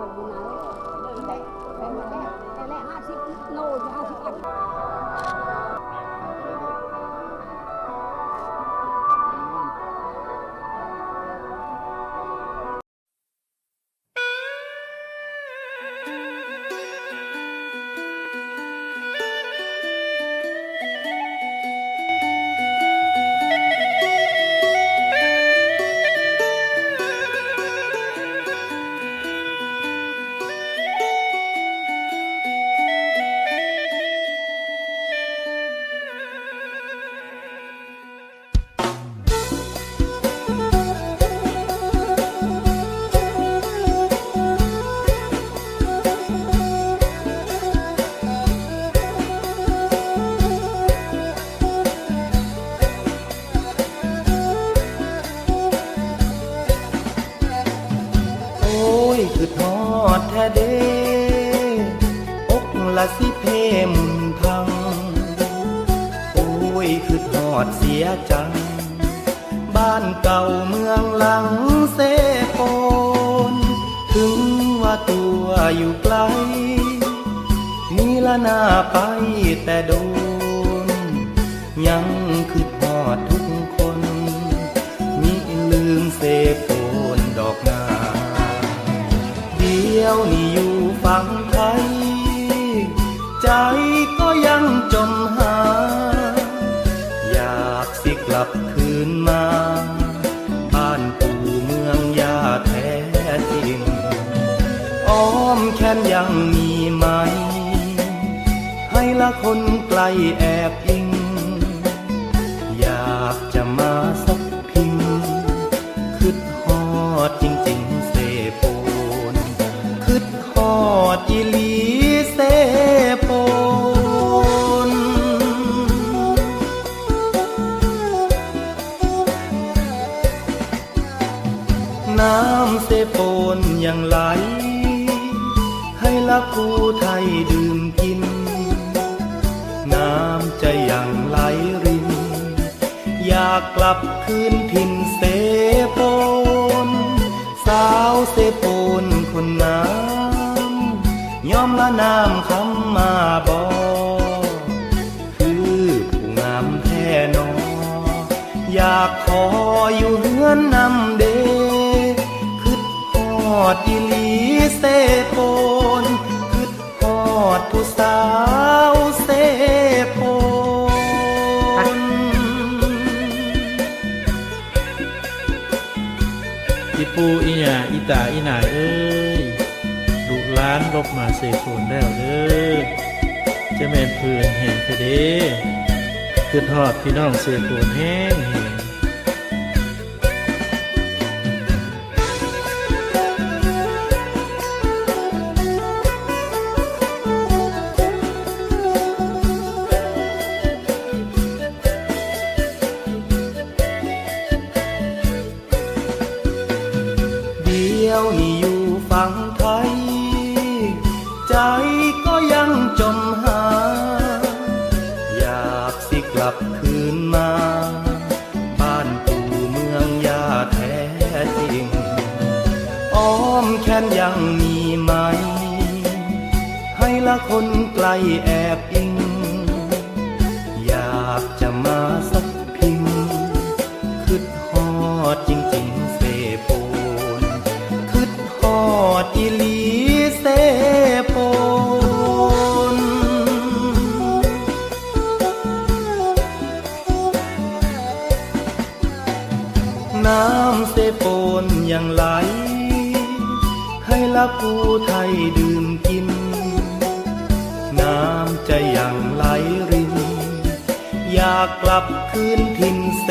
คนดูนะเดินไปไปหมดแล้วแต่ละห้าสิบโลห้าสิบอัน ดเสียจัง บ้านเก่าเมืองหลังเซโปน ถึงว่าตัวอยู่ไกล มีละหน้าไปแต่โดนยัง มแค้นยังมีไหม ให้ละคนไกลแอบากกลับคืนถิ่นเสโปนสาวเสโปนคนน้ำยอมละน้ำคำมาบอคือผู้งามแท้นอ อยากขออยู่เฮือนนำเดคิดฮอดอีลีเสโปนคิดฮอดผู้สาวานลบมาเสโคนแล้วเด้อจะแม่นพื้นแห่งเธอด้คือทอดพี่น้องเสโคนแห้ง นยังมีไหม ให้ละคนไกลแอบอิง อยากจะมาสักพิงคิดฮอดจริง กลับคืนถิ่นเส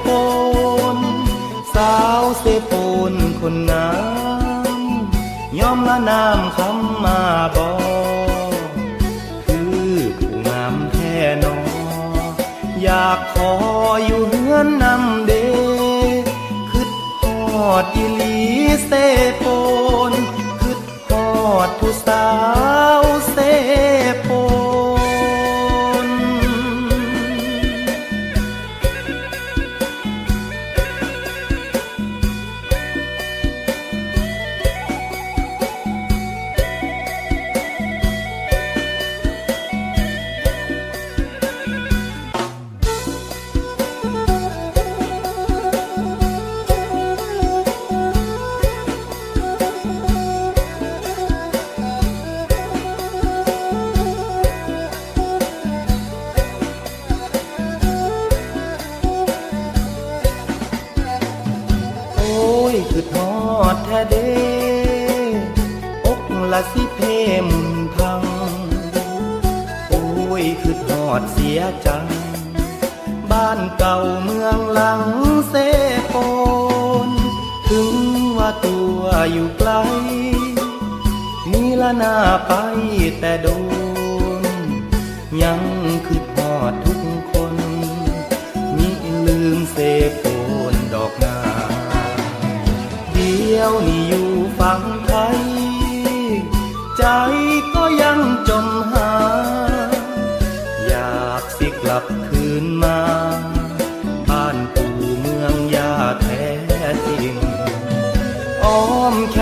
โปน สาวเสโปนคนงามยอมละน้ำคำมาบอคือผู้งามแท้นอ อยากขออยู่เฮือนนำเดคิดฮอดอีลีเสโปนคิดฮอดผู้สาว ยคือทอดเสียจัง บ้านเก่าเมืองหลังเซโปน ถึงว่าตัวอยู่ไกลนีละหน้าไปแต่โดน ยังคือทอดทุก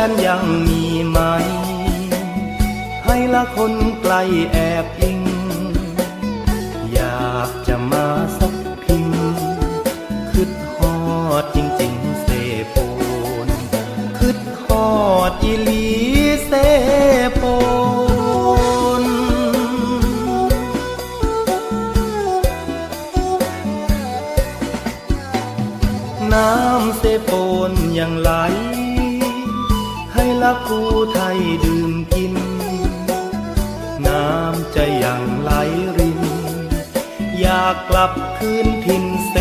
นยังมีไหม ให้ละคนไกลแอบอิง อยากจะมาสักพิงคืดฮอดจริงๆเสโปนคืดฮอดอีลีเสโปนน้ำเสโปนยังไหลากกลับคืนถิ่นเส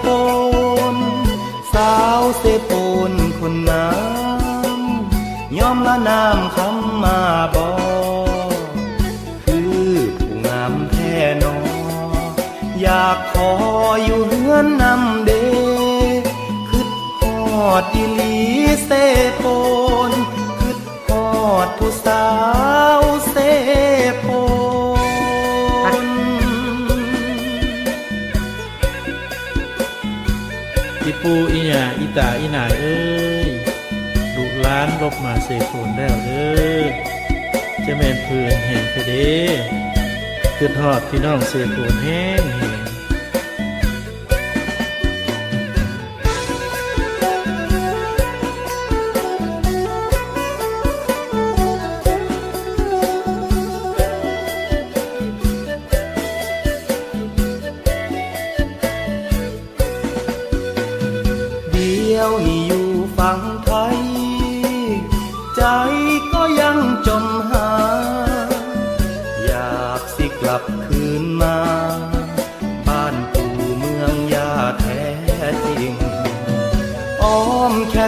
โปน สาวเสโปนคนน้ำยอมละน้ำคำมาบอคือผู้งามแท้นอ อยากขออยู่เฮือนนำเดคืดฮอดอีลีเสโปนคืดฮอดผู้สาว จ่าอีหนายเอ้ยลูกหล้านลบมาเสโคนแล้วเอ้ยจะแม่นเพื่อนแห่งเด้คือทอดพี่น้องเสโคนแห้ง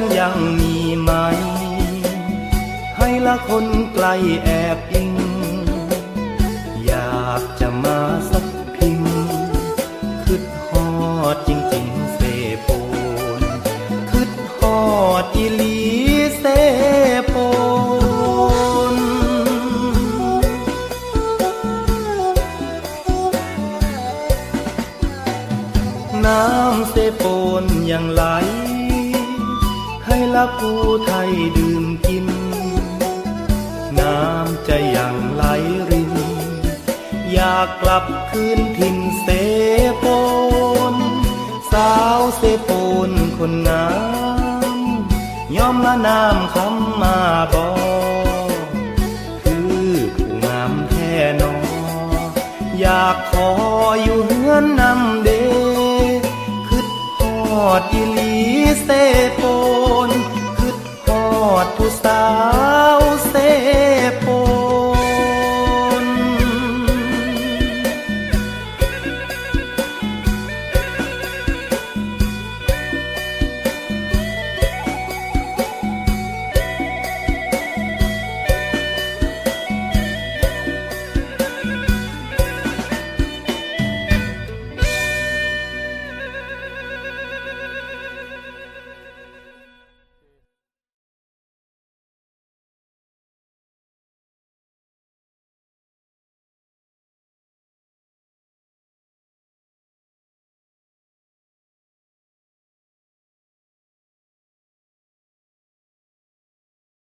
นยังมีไหม ให้ละคนไกลแอบอิงากกลับคืนถิ่นเสโปน สาวเสโปนคนงามยอมละน้ำคำมาบอคือผู้งามแท้นอ อยากขออยู่เฮือนนำเดคืดฮอดอีห